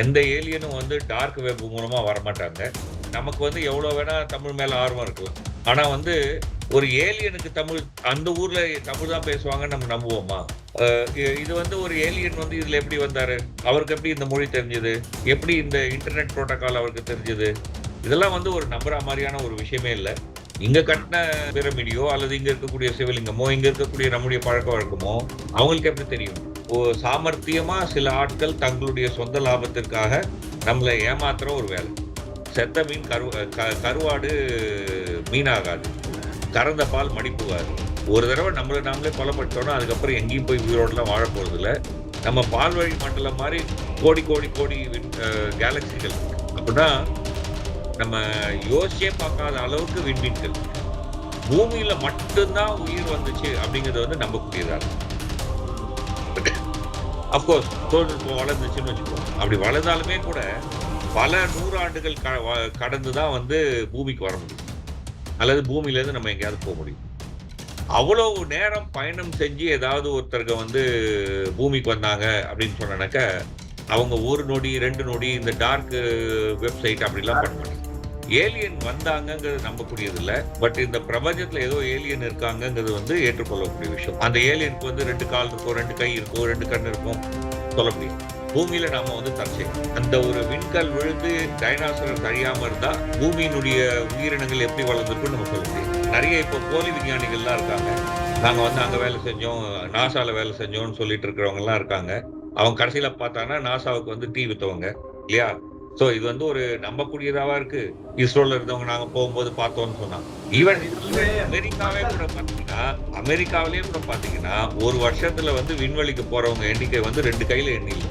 எந்த ஏலியனும் வந்து dark web மூலமாக வரமாட்டாங்க. நமக்கு வந்து எவ்வளோ வேணால் தமிழ் மேலே ஆர்வம் இருக்கலாம் ஆனால் வந்து ஒரு ஏலியனுக்கு தமிழ் அந்த ஊரில் தமிழ் தான் பேசுவாங்கன்னு நம்ம நம்புவோமா? இது வந்து ஒரு ஏலியன் வந்து இதில் எப்படி வந்தார்? அவருக்கு எப்படி இந்த மொழி தெரிஞ்சது? எப்படி இந்த இன்டர்நெட் ப்ரோட்டோக்கால் அவருக்கு தெரிஞ்சது? இதெல்லாம் வந்து ஒரு நம்புற மாதிரியான ஒரு விஷயமே இல்லை. இங்க கட்டின பிரமிடியோ அல்லது இங்க இருக்கக்கூடிய சிவலிங்கமோ இங்க இருக்கக்கூடிய நம்முடைய பழக்க வழக்கமோ அவங்களுக்கு எப்படி தெரியும்? ஓ சில ஆட்கள் தங்களுடைய சொந்த லாபத்திற்காக நம்மளை ஏமாத்துற ஒரு வேலை. செத்த மீன் கரு க- கருவாடு மீனாகாது. கறந்த பால் மடிப்புவார் ஒரு தடவை நம்மளை நாமளே கொலைப்பட்டோம்னா அதுக்கப்புறம் எங்கேயும் போய் உயிரோடலாம் வாழ போகிறதில்ல நம்ம பால்வழி மண்டலம் மாதிரி கோடி கோடி கோடி கேலக்சிகள் அப்படின்னா நம்ம யோசிச்சே பார்க்காத அளவுக்கு விண்மீன்கள் பூமியில் மட்டும்தான் உயிர் வந்துச்சு அப்படிங்கிறது வந்து நம்பக்கூடியதா அப்கோர்ஸ் தொழில்நுட்பம் வளர்ந்துச்சுன்னு வச்சுக்கோங்க. அப்படி வளர்ந்தாலுமே கூட பல நூறாண்டுகள் க வ- கடந்து தான் வந்து பூமிக்கு வர முடியும். அல்லது பூமியிலேருந்து நம்ம எங்கேயாவது போக முடியும். அவ்வளோ நேரம் பயணம் செஞ்சு ஏதாவது ஒருத்தருக்கு வந்து பூமிக்கு வந்தாங்க அப்படின்னு சொன்னாக்க அவங்க ஒரு நொடி ரெண்டு நொடி இந்த டார்க் வெப்சைட் அப்படிலாம் பண்ண மாட்டாங்க. ஏலியன் வந்தாங்கிறது நம்பக்கூடியது இல்லை பட் இந்த பிரபஞ்சத்தில் ஏதோ ஏலியன் இருக்காங்கிறது வந்து ஏற்றுக்கொள்ளக்கூடிய விஷயம். அந்த ஏலியனுக்கு வந்து ரெண்டு கால் இருக்கும் ரெண்டு கை இருக்கும் ரெண்டு கண் இருக்கும் சொல்ல முடியும் பூமியில நாம வந்து தற்செயல் அந்த ஒரு விண்கல் விழுந்து டைனாசரஸ் அழியாம இருந்தா பூமியினுடைய உயிரினங்கள் எப்படி வளர்ந்துருக்குன்னு நம்ம சொல்ல முடியும் நிறைய இப்போ போலி விஞ்ஞானிகள்லாம் இருக்காங்க. நாங்க வந்து அங்க வேலை செஞ்சோம் நாசால வேலை செஞ்சோம்னு சொல்லிட்டு இருக்கிறவங்க எல்லாம் இருக்காங்க. அவங்க கடைசியில பார்த்தாங்கன்னா நாசாவுக்கு வந்து தீ வித்தவங்க. இல்லையா? ஸோ இது வந்து ஒரு நம்பக்கூடியதாவா இருக்கு? இஸ்ரோல இருந்தவங்க நாங்க போகும்போது பார்த்தோம்னு சொன்னாங்க ஈவன் அமெரிக்காவே கூட பாத்தீங்கன்னா அமெரிக்காவிலேயே கூட பாத்தீங்கன்னா ஒரு வருஷத்துல வந்து விண்வெளிக்கு போறவங்க எண்ணிக்கை வந்து ரெண்டு கையில எண்ணில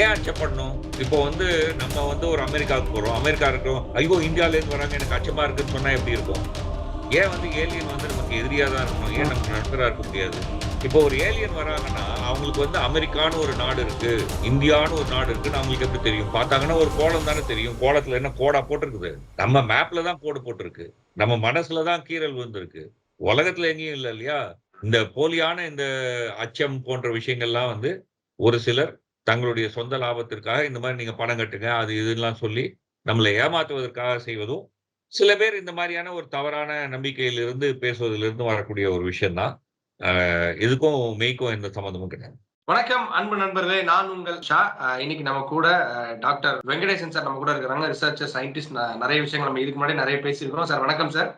ஏன் அச்சப்படணும்? இப்போ வந்து நம்ம வந்து ஒரு அமெரிக்காவுக்கு போறோம். அமெரிக்கா இருக்கிறோம் ஐயோ இந்தியாவிலேருந்து வராங்க எனக்கு அச்சமா இருக்குன்னு சொன்னா எப்படி இருக்கும்? ஏன் வந்து ஏலியன் வந்து நமக்கு எதிரியா தான் இருக்கணும்? ஏன் நமக்கு நண்பராக இருக்க முடியாது? இப்போ ஒரு ஏலியன் வராங்கன்னா அவங்களுக்கு வந்து அமெரிக்கான்னு ஒரு நாடு இருக்கு இந்தியான்னு ஒரு நாடு இருக்குன்னு அவங்களுக்கு எப்படி தெரியும்? பார்த்தாங்கன்னா ஒரு கோலம் தானே தெரியும். கோலத்துல என்ன கோடா போட்டிருக்குது? நம்ம மேப்ல தான் கோடு போட்டிருக்கு. நம்ம மனசுல தான் கீறல் வந்திருக்கு உலகத்துல எங்கேயும் இல்லை இல்லையா? இந்த போலியான இந்த அச்சம் போன்ற விஷயங்கள்லாம் வந்து ஒரு சிலர் தங்களுடைய சொந்த லாபத்திற்காக இந்த மாதிரி நீங்க பணம் கட்டுங்க அது இதுலாம் சொல்லி நம்மளை ஏமாற்றுவதற்காக செய்வதும் சில பேர் இந்த மாதிரியான ஒரு தவறான நம்பிக்கையிலிருந்து பேசுவதிலிருந்து வரக்கூடிய ஒரு விஷயம்தான். இதுக்கும் மெய்க்கும் எந்த சம்மந்தமும் கிடையாது. வணக்கம் அன்பு நண்பர்களே. நான் உங்கள் ஷா. இன்னைக்கு நம்ம கூட டாக்டர் வெங்கடேசன் சார் நம்ம கூட இருக்கிறாங்க. ரிசர்ச்சர் சயின்டிஸ்ட் நிறைய விஷயங்கள் நம்ம இதுக்கு முன்னாடி நிறைய பேசியிருக்கிறோம். சார் வணக்கம் சார்.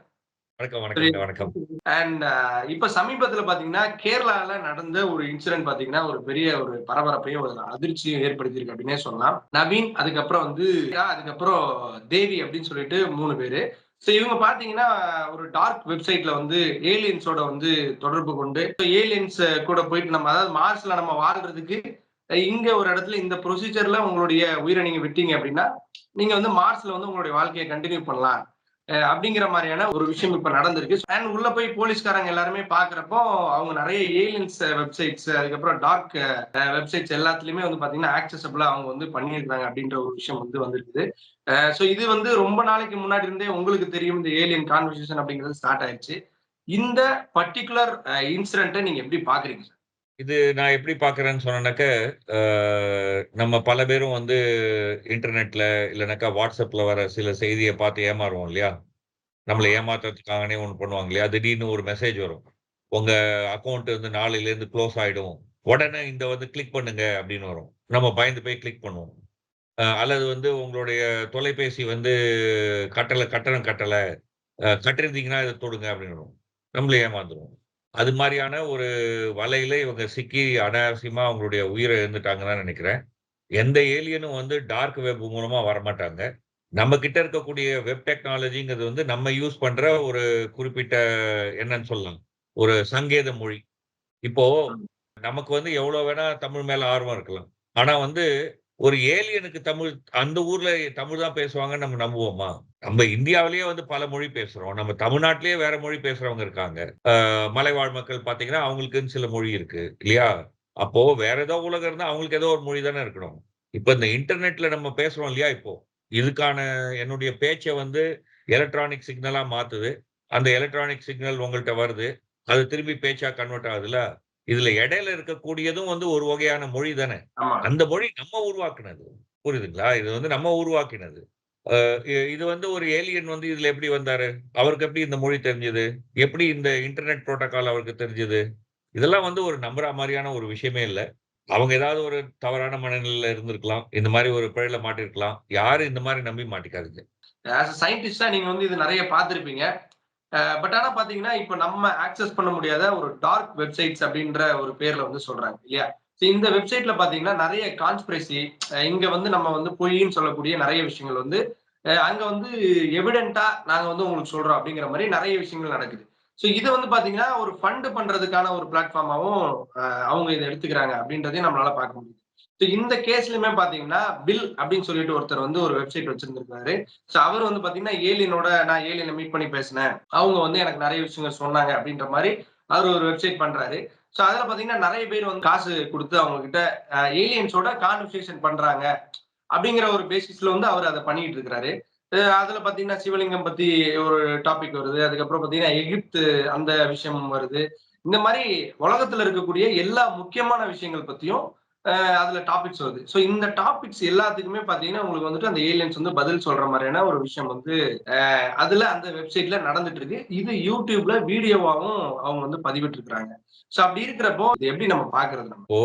வணக்கம் வணக்கம் வணக்கம். அண்ட் இப்ப சமீபத்துல பாத்தீங்கன்னா கேரளால நடந்த ஒரு இன்சிடென்ட் பாத்தீங்கன்னா ஒரு பெரிய ஒரு பரபரப்பையும் ஒரு அதிர்ச்சியும் ஏற்படுத்தியிருக்கு அப்படின்னே சொல்லலாம். நவீன் அதுக்கப்புறம் வந்து அதுக்கப்புறம் தேவி அப்படின்னு சொல்லிட்டு மூணு பேரு. ஸோ இவங்க பார்த்தீங்கன்னா ஒரு டார்க் வெப்சைட்ல வந்து ஏலியன்ஸோட வந்து தொடர்பு கொண்டு ஏலியன்ஸ் கூட போயிட்டு நம்ம அதாவது மார்ஸ்ல நம்ம வாழ்றதுக்கு இங்க ஒரு இடத்துல இந்த ப்ரொசீஜர்ல உங்களுடைய உயிரை நீங்க விட்டீங்க அப்படின்னா நீங்க வந்து மார்ஸ்ல வந்து உங்களுடைய வாழ்க்கையை கண்டினியூ பண்ணலாம். அப்படிங்கிற மாதிரியான ஒரு விஷயம் இப்ப நடந்திருக்கு. அண்ட் உள்ள போய் போலீஸ்காரங்க எல்லாருமே பாக்குறப்போ அவங்க நிறைய ஏலியன்ஸ் வெப்சைட்ஸ் அதுக்கப்புறம் டார்க் வெப்சைட்ஸ் எல்லாத்துலயுமே வந்து பாத்தீங்கன்னா ஆக்சசபிளா அவங்க வந்து பண்ணியிருக்காங்க அப்படின்ற ஒரு விஷயம் வந்து வந்திருக்குது. ஸோ இது வந்து ரொம்ப நாளைக்கு முன்னாடி இருந்தே உங்களுக்கு தெரியும் இந்த ஏலியன் கான்வர்சேஷன் அப்படிங்கிறது ஸ்டார்ட் ஆயிடுச்சு. இந்த பர்டிகுலர் இன்சிடென்ட்டை நீங்க எப்படி பாக்குறீங்க சார் இது நான் எப்படி பார்க்கறேன்னு சொன்னேன்னாக்க நம்ம பல பேரும் வந்து இன்டர்நெட்ல இல்லைனாக்கா வாட்ஸ்அப்ல வர சில செய்தியை பார்த்து ஏமாறுவோம் இல்லையா? நம்மளை ஏமாத்துறதுக்காகனே ஒன்று பண்ணுவாங்க இல்லையா? திடீர்னு ஒரு மெசேஜ் வரும். உங்க அக்கௌண்ட் வந்து நாளையில இருந்து க்ளோஸ் ஆயிடும். உடனே இந்த வந்து கிளிக் பண்ணுங்க அப்படின்னு வரும். நம்ம பயந்து போய் கிளிக் பண்ணுவோம். அல்லது வந்து உங்களுடைய தொலைபேசி வந்து கட்டலை கட்டணம் கட்டலை கட்டிருந்தீங்கன்னா இதை தொடுங்க அப்படின்னு வரும். நம்மளை ஏமாந்துருவோம். அது மாதிரியான ஒரு வலையில இவங்க சிக்கி அனாவசியமா அவங்களுடைய உயிரை இழந்துட்டாங்கன்னு தான் நினைக்கிறேன். எந்த ஏலியனும் வந்து டார்க் வெப் மூலமா வரமாட்டாங்க. நம்ம கிட்ட இருக்கக்கூடிய வெப் டெக்னாலஜிங்கிறது வந்து நம்ம யூஸ் பண்ற ஒரு குறிப்பிட்ட என்னன்னு சொல்லலாம். ஒரு சங்கேத மொழி. இப்போ நமக்கு வந்து எவ்வளவு வேணா தமிழ் மேல ஆர்வம் இருக்கலாம். ஆனா வந்து ஒரு ஏலியனுக்கு தமிழ் அந்த ஊர்ல தமிழ் தான் பேசுவாங்கன்னு நம்ம நம்புவோமா? நம்ம இந்தியாவிலேயே வந்து பல மொழி பேசுறோம். நம்ம தமிழ்நாட்டிலேயே வேற மொழி பேசுறவங்க இருக்காங்க. மலைவாழ் மக்கள் பாத்தீங்கன்னா அவங்களுக்குன்னு சில மொழி இருக்கு இல்லையா? அப்போ வேற ஏதோ உலகம் இருந்தா அவங்களுக்கு ஏதோ ஒரு மொழி தானே இருக்கணும். இப்ப இந்த இன்டர்நெட்ல நம்ம பேசுறோம் இல்லையா இப்போ? இதுக்கான என்னுடைய பேச்சை வந்து எலக்ட்ரானிக் சிக்னலா மாத்துது. அந்த எலக்ட்ரானிக் சிக்னல் உங்கள்கிட்ட வருது. அது திரும்பி பேச்சா கன்வெர்ட் ஆகுதுல? இதுல இடையில இருக்கக்கூடியதும் வந்து ஒரு வகையான மொழி தானே அந்த மொழி நம்ம உருவாக்குனது புரியுதுங்களா? இது வந்து நம்ம உருவாக்கினது. இது வந்து ஒரு ஏலியன் வந்து இதுல எப்படி வந்தாரு? அவருக்கு எப்படி இந்த மொழி தெரிஞ்சது? எப்படி இந்த இன்டர்நெட் புரோட்டோகால் அவருக்கு தெரிஞ்சது? இதெல்லாம் வந்து ஒரு நம்புற மாரியான ஒரு விஷயமே இல்ல. அவங்க ஏதாவது ஒரு தவறான மனநிலையில இருந்திருக்கலாம். இந்த மாரி ஒரு பிழையில மாட்டியிருக்கலாம். யாரும் இந்த மாரி நம்பி மாட்டிக்காதீங்க. சயின்டிஸ்ட்டா நீங்க வந்து இது நெறைய பார்த்திருப்பீங்க. பட் ஆனா பார்த்தீங்கன்னா, இப்ப நம்ம ஆக்சஸ் பண்ண முடியாத ஒரு டார்க் வெப்சைட்ஸ் அப்படின்ற ஒரு பேர்ல வந்து சொல்றாங்க இல்லையா? இந்த வெப்சைட்ல பார்த்தீங்கன்னா, நிறைய கான்ஸ்பிரசி இங்க வந்து நம்ம வந்து பொய்ன்னு சொல்லக்கூடிய நிறைய விஷயங்கள் வந்து அங்க வந்து எவிடென்ட்டா நாங்க வந்து உங்களுக்கு சொல்றோம் அப்படிங்கிற மாதிரி நிறைய விஷயங்கள் நடக்குது. ஸோ இதை வந்து பார்த்தீங்கன்னா, ஒரு ஃபண்ட் பண்றதுக்கான ஒரு பிளாட்ஃபார்மாவும் அவங்க இதை எடுத்துக்கிறாங்க அப்படின்றதையும் நம்மளால பார்க்க முடியுது. ஸோ இந்த கேஸ்லயுமே பார்த்தீங்கன்னா, பில் அப்படின்னு சொல்லிட்டு ஒருத்தர் வந்து ஒரு வெப்சைட் வச்சிருந்திருக்காரு. ஸோ அவர் வந்து பார்த்தீங்கன்னா, ஏலியனோட நான் ஏலியனை மீட் பண்ணி பேசினேன். அவங்க வந்து எனக்கு நிறைய விஷயங்கள் சொன்னாங்க அப்படின்ற மாதிரி அவர் ஒரு வெப்சைட் பண்றாரு. ஸோ அதில் பார்த்தீங்கன்னா, நிறைய பேர் வந்து காசு கொடுத்து அவங்க கிட்ட ஏலியன்ஸோட கான்வர்சேஷன் பண்றாங்க. அப்படிங்கிற ஒரு பேசிஸ்ல வந்து அவர் அதை பண்ணிட்டு இருக்கிறாரு. அதில் அதுல பார்த்தீங்கன்னா, சிவலிங்கம் பத்தி ஒரு டாபிக் வருது. அதுக்கப்புறம் பார்த்தீங்கன்னா, எகிப்து அந்த விஷயம் வருது. இந்த மாதிரி உலகத்துல இருக்கக்கூடிய எல்லா முக்கியமான விஷயங்கள் பத்தியும் அதுல டாபிக்ஸ் வருது. சோ இந்த டாபிக்ஸ் எல்லாத்துக்குமே பார்த்தீங்கன்னா, உங்களுக்கு வந்துட்டு அந்த ஏலியன்ஸ் வந்து பதில் சொல்ற மாரியான ஒரு விஷயம் வந்து அதுல அந்த வெப்சைட்ல நடந்துட்டு இருக்கு. இது YouTubeல வீடியோவாவும் அவங்க வந்து பதிவிட்டிருக்கிறாங்க. சோ அப்படி இருக்கிறப்போ இத எப்படி நம்ம பார்க்கிறது நம்ம? இப்போ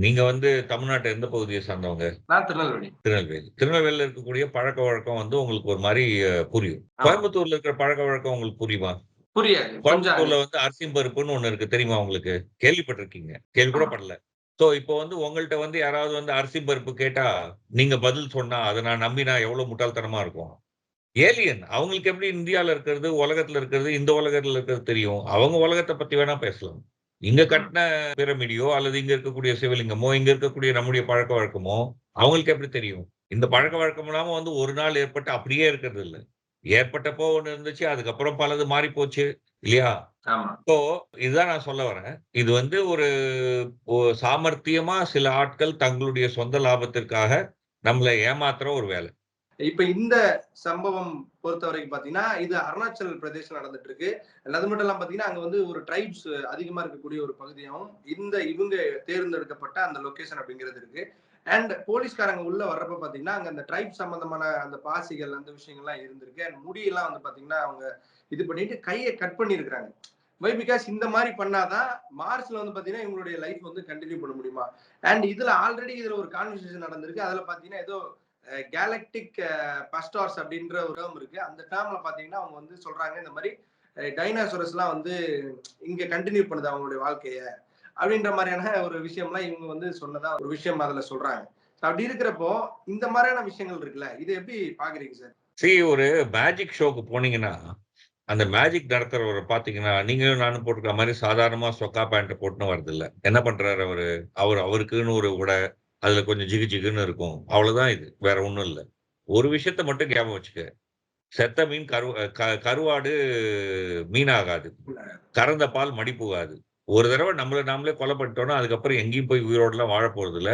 நீங்க வந்து தமிழ்நாட்டு எந்த பகுதிய சார்ந்தவங்க? நான் திருநெல்வேலி. திருநெல்வேலி. திருநெல்வேலியில இருக்கக்கூடிய பழக்கவழக்கம் வந்து உங்களுக்கு ஒரு அ புரியும். கோயம்புத்தூர்ல இருக்கிற பழக்கவழக்கம் உங்களுக்கு புரியுமா? புரியாது. கோயம்புத்தூர்ல வந்து அரிசியும் பருப்புன்னு ஒண்ணு இருக்கு. தெரியுமா உங்களுக்கு? கேள்விப்பட்டிருக்கீங்க. கேள்வி கூட. படல. சோ இப்போ வந்து உங்கள்ட்ட வந்து யாராவது வந்து அரிசி பருப்பு கேட்டா, நீங்க பதில் சொன்னா, அத நான் நம்பினா எவ்வளவு முட்டாள்தனமா இருக்கும். ஏலியன் அவங்களுக்கு எப்படி இந்தியால இருக்கிறது, உலகத்துல இருக்கிறது, இந்த உலகத்துல இருக்கிறது தெரியும். அவங்க உலகத்த பத்தி வேணா பேசலாம். இங்க. கட்டின பிரமிடையோ அல்லது இங்க இருக்கக்கூடிய சிவலிங்கமோ, இங்க இருக்கக்கூடிய நம்முடைய பழக்கவழக்கமோ, அவங்களுக்கு எப்படி தெரியும்? இந்த பழக்கவழக்கம் இல்லாம வந்து ஒரு நாள் ஏற்பட்டு அப்படியே இருக்கிறது இல்ல. ஏற்பட்டப்போ ஒண்ணு இருந்துச்சு. அதுக்கப்புறம் பலது மாறிப் போச்சு. இல்லையா? இப்போ இதுதான் நான் சொல்ல வரேன். இது வந்து ஒரு சாமர்த்தியமா சில ஆட்கள் தங்களுடைய சொந்த லாபத்திற்காக நம்மள ஏமாத்துற ஒரு வேலை. இப்ப இந்த சம்பவம் பொறுத்தவரைக்கும் பார்த்தீங்கன்னா, இது அருணாச்சல் பிரதேஷ்ல நடந்துட்டு இருக்கு. அது மட்டும் இல்லாம பார்த்தீங்கன்னா, அங்க வந்து ஒரு ட்ரைப்ஸ் அதிகமா இருக்கக்கூடிய ஒரு பகுதியாவும், இந்த இவங்க தேர்ந்தெடுக்கப்பட்ட அந்த லொகேஷன் அப்படிங்கிறது இருக்கு. அண்ட் போலீஸ்காரங்க உள்ள வர்றப்ப பார்த்தீங்கன்னா, அங்க அந்த ட்ரைப் சம்பந்தமான அந்த பாசிகள், அந்த விஷயங்கள்லாம் இருந்திருக்கு. அண்ட் முடியெல்லாம் வந்து பார்த்தீங்கன்னா, அவங்க இது பண்ணிட்டு கையை கட் பண்ணியிருக்கிறாங்க. வை பிகாஸ் இந்த மாதிரி பண்ணாதான் தான் வந்து பார்த்தீங்கன்னா, இவங்களுடைய லைஃப் வந்து கண்டினியூ பண்ண முடியுமா? அண்ட் இதுல ஆல்ரெடி இதுல ஒரு கான்வர்சேஷன் நடந்திருக்கு. அதுல பார்த்தீங்கன்னா, ஏதோ கேலக்டிக் பஸ்டார்ஸ் அப்படின்ற ஒரு டேம் இருக்கு. அந்த டேர்ம்ல பார்த்தீங்கன்னா, அவங்க வந்து சொல்றாங்க இந்த மாதிரி அ வந்து இங்க கண்டினியூ பண்ணுது அவங்களுடைய வாழ்க்கைய. அப்படின்ற மாரியான ஒரு விஷயம்லாம் இவங்க வந்து சொன்னதா ஒரு விஷயம் அதுல சொல்றாங்க. அப்படி இருக்கிறப்போ, இந்த மாரியான விஷயங்கள் இருக்குல்ல, இத எப்படி பார்க்குறீங்க சார்? சீ ஒரு மேஜிக் ஷோக்கு போனீங்கன்னா, அந்த மேஜிக் நடத்துறவர பார்த்தீங்கன்னா, நீங்களும் நானும் போட்டுருக்க மாரி சாதாரணமா சொக்கா பேண்ட் போட்டுன்னு வரதில்ல. என்ன பண்றாரு அவரு? அவரு அவருக்குன்னு ஒரு உடை, அதுல கொஞ்சம் ஜிகு ஜிகுன்னு இருக்கும். அவ்வளவுதான் இது. வேற ஒண்ணும் இல்ல. ஒரு விஷயத்த மட்டும் ஞாபகம் வச்சுக்க. செத்த மீன் கரு கருவாடு மீனாகாது. கறந்த பால் மடி புகாது. ஒரு தடவ நம்மள நாமளே கொலை பண்ணிட்டோம்னா, அதுக்கப்புறம் எங்கேயும் போய் உயிரோடலாம் போறதில்ல.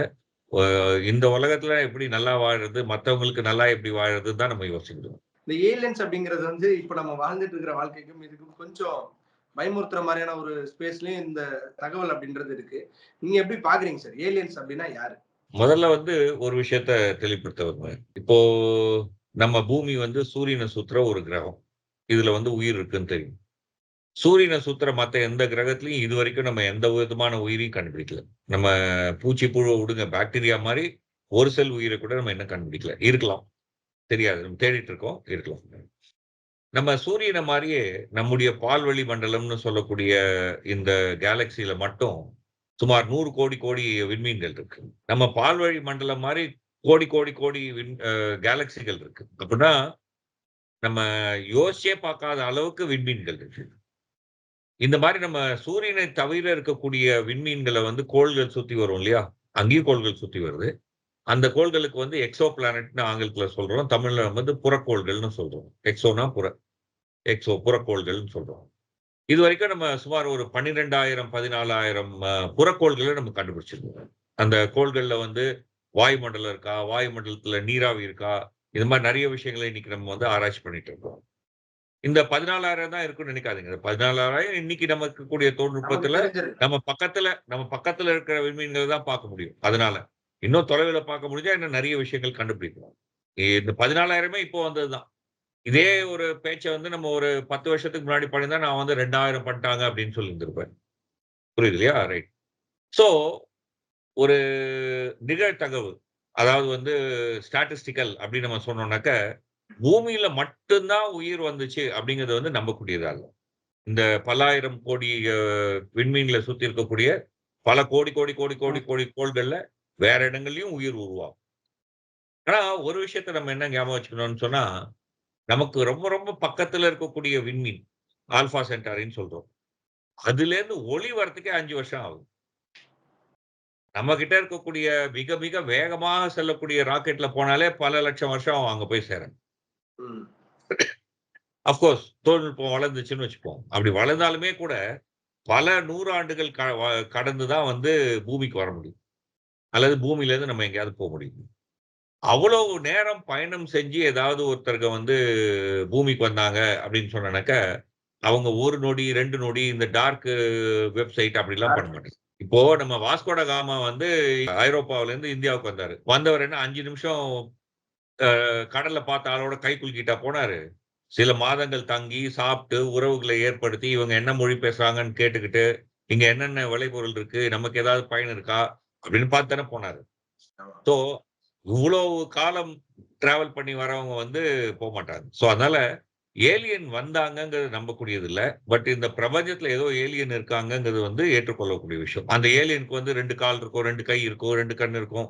அ இந்த உலகத்துல எப்படி நல்லா வாழுறது, மத்தவங்களுக்கு நல்லா எப்படி வாழுறதுன்னு தான் நம்ம யோசிக்கணும். இந்த ஏலியன்ஸ் அப்படிங்கிறது வந்து இப்ப நம்ம வாழ்ந்துட்டு இருக்கிற வாழ்க்கைக்கும் இதுக்கும் கொஞ்சம் பயமுறுத்துற மாரியான ஒரு ஸ்பேஸ்லயும் இந்த தகவல் அப்படின்றது இருக்கு. நீங்க எப்படி பார்க்குறீங்க சார்? ஏலியன்ஸ் அப்படின்னா யாரு? முதல்ல வந்து ஒரு விஷயத்த தெளிவுபடுத்த விரும்புறேன். இப்போ நம்ம பூமி வந்து சூரியன சுத்துற ஒரு கிரகம். இதுல வந்து உயிர் இருக்குன்னு தெரியும். சூரியனை சுத்துற மத்த எந்த கிரகத்துலையும் இது வரைக்கும் நம்ம எந்த விதமான உயிரையும் கண்டுபிடிக்கல. நம்ம பூச்சி, புழுவை விடுங்க. பாக்டீரியா மாதிரி ஒரு செல் உயிரை கூட நம்ம இன்னும் கண்டுபிடிக்கல. இருக்கலாம். தெரியாது. நம்ம தேடிட்டு இருக்கோம். இருக்கலாம். நம்ம சூரியனை மாதிரியே நம்முடைய பால்வழி மண்டலம்னு சொல்லக்கூடிய இந்த கேலக்ஸில மட்டும் சுமார் நூறு கோடி, கோடி விண்மீன்கள் இருக்கு. நம்ம பால்வழி மண்டலம் மாதிரி கோடி, கோடி, கோடி விண் கேலக்சிகள் கேலக்ஸிகள் இருக்கு. அப்படின்னா, நம்ம யோசிச்சே பார்க்காத அளவுக்கு விண்மீன்கள் இருக்கு. இந்த மாதிரி நம்ம சூரியனை தவிர இருக்கக்கூடிய விண்மீன்களை வந்து கோள்கள் சுத்தி வரும் இல்லையா? அங்கேயும் கோள்கள் சுத்தி வருது. அந்த கோள்களுக்கு வந்து எக்ஸோ பிளானட்னு ஆங்கிலத்துல சொல்றோம். தமிழ்ல வந்து புறக்கோள்கள்னு சொல்றோம். எக்ஸோனா புற. எக்ஸோ புறக்கோள்கள்னு சொல்றோம். இதுவரைக்கும் நம்ம சுமார் ஒரு பன்னிரெண்டாயிரம் பதினாலாயிரம் புறக்கோள்களை நம்ம கண்டுபிடிச்சிருக்கோம். அந்த கோள்கள்ல வந்து வாயுமண்டலம் இருக்கா? வாயுமண்டலத்துல நீராவி இருக்கா? இது மாதிரி நிறைய விஷயங்கள இன்னைக்கு நம்ம வந்து ஆராய்ச்சி பண்ணிட்டு இருக்கோம். இந்த 14,000 தான் இருக்குன்னு நினைக்காதீங்க. 14,000 இன்னைக்கு நமக்கு இருக்கக்கூடிய நமக்கு தொழில்நுட்பத்துல. நம்ம பக்கத்துல நம்ம பக்கத்துல இருக்கிற விண்மீன்கள தான் பார்க்க முடியும். அதனால. இன்னும் தொலைவில பார்க்க முடிஞ்சா இன்னும் நிறைய விஷயங்கள் கண்டுபிடிக்கலாம். இந்த 14,000மே இப்போ வந்ததுதான். இதே ஒரு பேச்ச வந்து நம்ம ஒரு 10 வருஷத்துக்கு முன்னாடி பண்ணியிருந்தா, நான் வந்து 2,000 பண்ணிட்டாங்க அப்படின்னு சொல்லியிருந்திருப்பேன். புரியுது இல்லையா? ரைட். ஸோ ஒரு நிகழ்தகவு, அதாவது வந்து ஸ்டாட்டிஸ்டிக்கல் அப்படின்னு நம்ம சொன்னோம்னாக்க, பூமியில மட்டும் தான் உயிர் வந்துச்சு அப்படிங்கிறது வந்து நம்பக்கூடியதா இல்ல. இந்த பல்லாயிரம் கோடி அ விண்மீன்கள சுத்தி இருக்கக்கூடிய பல கோடி, கோடி, கோடி, கோடி, கோடி கோள்கள்ல வேற இடங்கள்லயும் உயிர் உருவாகும். ஆனா ஒரு விஷயத்த நம்ம என்ன ஞாபகம் வச்சுக்கணும்னு சொன்னா, நமக்கு ரொம்ப ரொம்ப பக்கத்துல இருக்கக்கூடிய விண்மீன், ஆல்பா சென்டாரின்னு சொல்றோம். அதுலேருந்து ஒளி வரதுக்கே 5 வருஷம் ஆகுது. நம்ம கிட்ட இருக்கக்கூடிய மிக மிக வேகமாக செல்லக்கூடிய ராக்கெட்ல போனாலே பல லட்சம் வருஷம் ஆகும் அங்க போய் சேர. அப்கோர்ஸ் தொழில்நுட்பம் வளர்ந்துச்சுன்னு வச்சுப்போம். அப்படி வளர்ந்தாலுமே கூட, பல நூறாண்டுகள் க கடந்து தான் வந்து பூமிக்கு வர முடியும். அல்லது பூமியிலேருந்து நம்ம எங்கேயாவது போக முடியும். அவ்வளவு நேரம் பயணம் செஞ்சு ஏதாவது ஒருத்தருங்க வந்து பூமிக்கு வந்தாங்க அப்படின்னு சொன்னனாக்க அவங்க ஒரு நொடி, ரெண்டு நொடி இந்த டார்க் வெப்சைட் அப்படிலாம் பண்ண மாட்டாங்க. இப்போ நம்ம வாஸ்கோட காமா வந்து ஐரோப்பாவிலேருந்து இந்தியாவுக்கு வந்தாரு. வந்தவர் என்ன அஞ்சு நிமிஷம் கடல்ல பார்த்த ஆளோட கை குலுக்கிட்டா போனாரு. சில மாதங்கள் தங்கி, சாப்பிட்டு, உறவுகளை ஏற்படுத்தி, இவங்க என்ன மொழி பேசுறாங்கன்னு கேட்டுக்கிட்டு, இங்க என்னென்ன விளைபொருள் இருக்கு, நமக்கு ஏதாவது பயன் இருக்கா அப்படின்னு பார்த்து தானே போனாரு. ஸோ இவ்வளவு காலம் டிராவல் பண்ணி வரவங்க வந்து போமாட்டாங்க. ஸோ அதனால ஏலியன் வந்தாங்கங்கிறது நம்பக்கூடியது இல்ல. பட் இந்த பிரபஞ்சத்துல ஏதோ ஏலியன் இருக்காங்கங்கிறது வந்து ஏற்றுக்கொள்ளக்கூடிய விஷயம். அந்த ஏலியனுக்கு வந்து 2 கால் இருக்கும், 2 கை இருக்கும், 2 கண் இருக்கும்.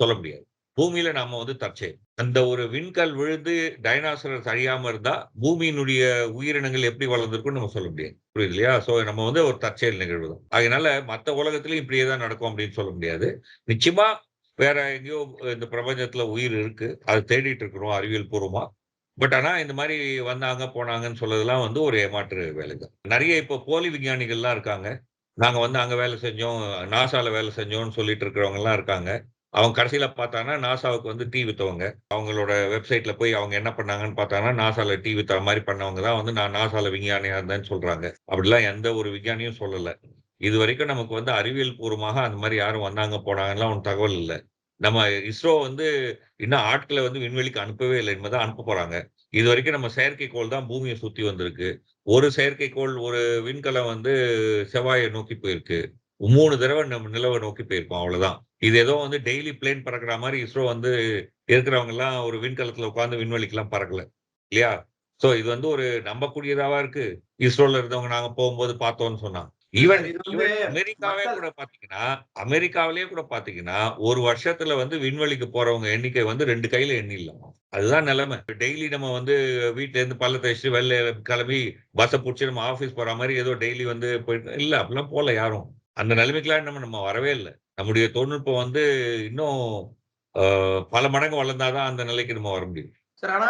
சொல்ல முடியாது. பூமியில நாம வந்து தற்செயல். அந்த ஒரு விண்கல் விழுந்து டைனாசர் அழியாம இருந்தா, பூமியினுடைய உயிரினங்கள் எப்படி வளர்ந்திருக்கும்னு நம்ம சொல்ல முடியாது. புரியுது இல்லையா? ஸோ நம்ம வந்து ஒரு தற்செயல் நிகழ்வு தான். அதனால மற்ற உலகத்திலயும் இப்படியே தான் நடக்கும் அப்படின்னு சொல்ல முடியாது. நிச்சயமா வேற எங்கேயோ இந்த பிரபஞ்சத்துல உயிர் இருக்கு. அதை தேடிட்டு இருக்கிறோம் அறிவியல் பூர்வமா. பட் ஆனா இந்த மாதிரி வந்தாங்க, போனாங்கன்னு சொல்றதெல்லாம் வந்து ஒரு ஏமாற்று வேலை தான். இப்போ போலி விஞ்ஞானிகள்லாம் இருக்காங்க. நாங்க வந்து அங்க வேலை செஞ்சோம், நாசால வேலை செஞ்சோம்னு சொல்லிட்டு இருக்கிறவங்க எல்லாம் இருக்காங்க. அவங்க கடைசியில் பார்த்தாங்கன்னா, நாசாவுக்கு வந்து டீ வித்தவங்க. அவங்களோட வெப்சைட்ல போய் அவங்க என்ன பண்ணாங்கன்னு பார்த்தாங்கன்னா, நாசால டீ வித்த மாதிரி பண்ணவங்க தான் வந்து நான் நாசால விஞ்ஞானியா இருந்தேன்னு சொல்றாங்க. அப்படிலாம் எந்த ஒரு விஞ்ஞானியும் சொல்லலை இது வரைக்கும் நமக்கு வந்து அறிவியல் பூர்வமாக அந்த மாதிரி யாரும் வந்தாங்க, போனாங்கன்னுலாம் ஒன்றும் தகவல் இல்லை நம்ம இஸ்ரோ வந்து இன்னும் ஆட்களை வந்து விண்வெளிக்கு அனுப்பவே இல்லை என்பதை அனுப்ப போறாங்க. இதுவரைக்கும் நம்ம செயற்கைக்கோள் தான் பூமியை சுத்தி வந்திருக்கு. ஒரு செயற்கைக்கோள், ஒரு விண்கலம் வந்து செவ்வாயை நோக்கி போயிருக்கு. 3 தடவ நம்ம நிலவ நோக்கி போயிருக்கோம் அவ்வளோதான். இது ஏதோ வந்து டெய்லி பிளேன் பறக்கிற மாரி இஸ்ரோ வந்து இருக்கிறவங்கலாம் ஒரு விண்கலத்துல உட்கார்ந்து விண்வெளிக்குலாம் பறக்கல. இல்லையா? ஸோ இது வந்து ஒரு நம்பக்கூடியதாவா இருக்கு. இஸ்ரோல இருந்தவங்க நாங்க போகும்போது பார்த்தோம்னு சொன்னா. ஈவன் அமெரிக்காவே கூட பார்த்தீங்கன்னா, அமெரிக்காவிலேயே கூட பார்த்தீங்கன்னா, ஒரு வருஷத்துல வந்து விண்வெளிக்கு போறவங்க எண்ணிக்கை வந்து 2 கையில எண்ணிடலாம். அதுதான் நிலைமை. டெய்லி நம்ம வந்து வீட்ல இருந்து பல்ல தேய்ச்சுட்டு வெளில கிளம்பி பஸ்ஸ புடிச்சு நம்ம ஆஃபீஸ் போற மாரி ஏதோ டெய்லி வந்து போயிட்டு இல்ல அப்படிலாம் போல யாரும். அந்த நிலைமைக்கெல்லாம் நம்ம நம்ம வரவே இல்ல. நம்முடைய தொழில்நுட்பம் வந்து இன்னும் பல மடங்கு வளர்ந்தா தான் அந்த நிலைக்கு நம்ம வர முடியும். சார் ஆனா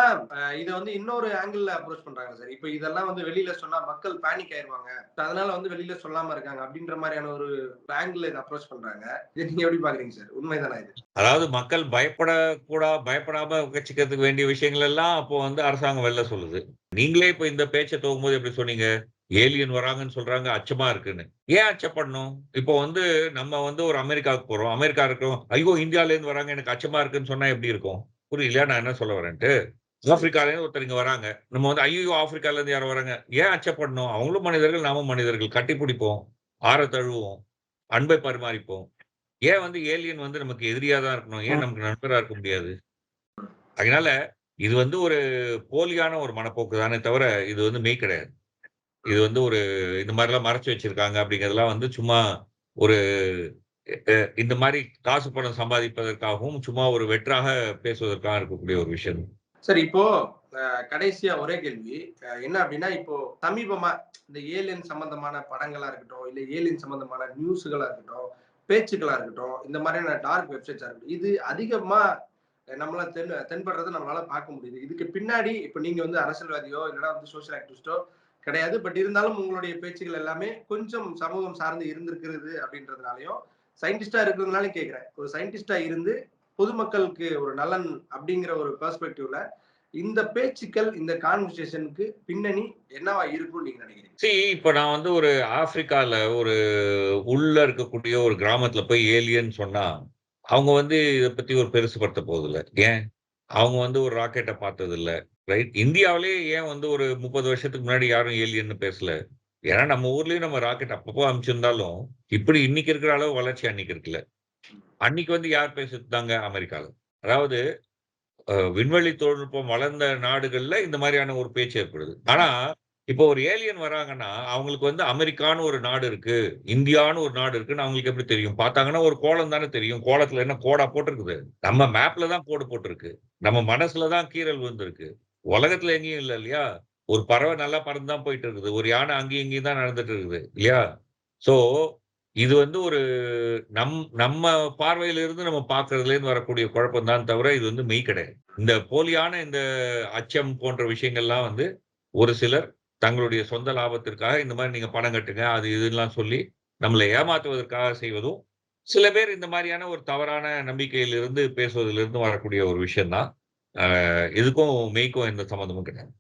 இத வந்து இன்னொரு ஆங்கிள்ல அப்ரோச் பண்றாங்க சார். இப்ப இதெல்லாம் வந்து வெளியில சொன்னா மக்கள் பேனிக் ஆயிருவாங்க. அதனால வந்து வெளியில சொல்லாம இருக்காங்க. அப்படின்ற மாரியான ஒரு ஆங்கிள்ல இத அப்ரோச் பண்றாங்க. இத நீங்க எப்படி பார்க்குறீங்க சார்? உண்மைதானா இது? அதாவது மக்கள் பயப்படக்கூடா பயப்படாம வச்சுக்கிறதுக்கு வேண்டிய விஷயங்கள் எல்லாம் அப்போ வந்து அரசாங்கம் வெளில சொல்லுது. நீங்களே இப்ப இந்த பேச்ச துவங்கும்போது எப்படி சொன்னீங்க? ஏலியன் வராங்கன்னு சொல்றாங்க, அச்சமா இருக்குன்னு. ஏன் அச்சப்படணும்? இப்போ வந்து நம்ம வந்து ஒரு அமெரிக்காவுக்கு போறோம். அமெரிக்கா இருக்கோம் ஐயோ! இந்தியாலேருந்து வராங்க எனக்கு அச்சமா இருக்குன்னு சொன்னா எப்படி இருக்கும்? புரியலையா நான் என்ன சொல்ல வரேன்ட்டு? ஆப்பிரிக்காலேருந்து ஒருத்தர் இங்க வராங்க. நம்ம வந்து ஐயோ ஆப்பிரிக்கால இருந்து யாரும் வராங்க. ஏன் அச்சப்படணும்? அவங்களும் மனிதர்கள், நாமும் மனிதர்கள். கட்டி பிடிப்போம். ஆற தழுவோம் அன்பை பரிமாறிப்போம். ஏன் வந்து ஏலியன் வந்து நமக்கு எதிரியா தான் இருக்கணும்? ஏன் நமக்கு நண்பராக இருக்க முடியாது? அதனால இது வந்து ஒரு போலியான ஒரு மனப்போக்கு தானே தவிர, இது வந்து மெய் கிடையாது. இது வந்து ஒரு இந்த மாதிரிலாம் மறைச்சு வச்சிருக்காங்க அப்படிங்கிறதுலாம் வந்து சும்மா ஒரு இந்த மாதிரி காசு பணம் சம்பாதிப்பதற்காகவும், சும்மா ஒரு வெற்றாக பேசுவதற்காக இருக்கக்கூடிய ஒரு விஷயம். சார் இப்போ கடைசியா ஒரே கேள்வி. என்ன அப்படின்னா, இப்போ சமீபமா இந்த ஏலியன் சம்பந்தமான படங்களா இருக்கட்டும், இல்ல ஏலியன் சம்பந்தமான நியூஸ்களா இருக்கட்டும், பேச்சுக்களா இருக்கட்டும், இந்த மாதிரியான டார்க் வெப்சைட்ஸா இருக்கட்டும், இது அதிகமா நம்மளால தென் தென்படுறதை நம்மளால பார்க்க முடியுது. இதுக்கு பின்னாடி இப்ப நீங்க வந்து அரசியல்வாதியோ, இல்லைன்னா வந்து சோசியல் ஆக்டிவிஸ்டோ கிடையாது. பட் இருந்தாலும் உங்களுடைய பேச்சுக்கள் எல்லாமே கொஞ்சம் சமூகம் சார்ந்து இருந்திருக்கிறது அப்படின்றதுனாலையும் சயின்டிஸ்டா இருக்கிறதுனாலும் கேட்கிறேன். ஒரு சயின்டிஸ்டா இருந்து பொதுமக்களுக்கு ஒரு நலன் அப்படிங்கிற ஒரு பெர்ஸ்பெக்டிவ்ல இந்த பேச்சுக்கள், இந்த கான்வர்சேஷனுக்கு பின்னணி என்னவா இருக்கும்னு நீங்க நினைக்கிறீங்க? சரி இப்போ நான் வந்து ஒரு ஆப்பிரிக்கால ஒரு உள்ள இருக்கக்கூடிய ஒரு கிராமத்துல போய் ஏலியன் சொன்னா, அவங்க வந்து இதை பத்தி ஒரு பெருசுபடுத்த போவதில்ல. ஏன்? அவங்க வந்து ஒரு ராக்கெட்ட பார்த்ததில்ல. ரைட். இந்தியாவிலேயே ஏன் வந்து ஒரு 30 வருஷத்துக்கு முன்னாடி யாரும் ஏலியன்னு பேசல? ஏன்னா நம்ம ஊர்லயும் நம்ம ராக்கெட் அப்பப்போ அமைச்சிருந்தாலும் இப்படி இன்னைக்கு இருக்கிற அளவு வளர்ச்சி அன்னைக்கு இருக்குல்ல. அன்னைக்கு வந்து யார் பேசிட்டுருந்தாங்க? அமெரிக்கால. அதாவது விண்வெளி தொழில்நுட்பம் வளர்ந்த நாடுகள்ல இந்த மாதிரியான ஒரு பேச்சு ஏற்படுது. ஆனா, இப்போ ஒரு ஏலியன் வராங்கன்னா, அவங்களுக்கு வந்து அமெரிக்கான்னு ஒரு நாடு இருக்கு, இந்தியான்னு ஒரு நாடு இருக்குன்னு அவங்களுக்கு எப்படி தெரியும்? பார்த்தாங்கன்னா ஒரு கோலம் தானே தெரியும். கோலத்துல என்ன கோடா போட்டிருக்குது? நம்ம மேப்ல தான் கோடு போட்டிருக்கு. நம்ம மனசுல தான் கீறல் விழுந்திருக்கு. உலகத்துல எங்கேயும் இல்லை இல்லையா? ஒரு பறவை நல்லா பறந்து தான் போயிட்டு இருக்குது. ஒரு யானை அங்கேயும் இங்கேயும் தான் நடந்துட்டு இருக்குது. இல்லையா? ஸோ, இது வந்து ஒரு நம் நம்ம பார்வையிலிருந்து நம்ம பார்க்கறதுலேருந்து வரக்கூடிய குழப்பம் தான் தவிர, இது வந்து மெய் கிடையாது. இந்த போலியான இந்த அச்சம் போன்ற விஷயங்கள்லாம் வந்து ஒரு சிலர் தங்களுடைய சொந்த லாபத்திற்காக இந்த மாதிரி நீங்கள் பணம் கட்டுங்க, அது இதுன்லாம் சொல்லி நம்மளை ஏமாற்றுவதற்காக செய்வதும், சில பேர் இந்த மாதிரியான ஒரு தவறான நம்பிக்கையிலிருந்து பேசுவதிலிருந்து வரக்கூடிய ஒரு விஷயம்தான் தான். அ இதுக்கும் மெய்க்கும் எந்த சம்மந்தமும் கிடையாது.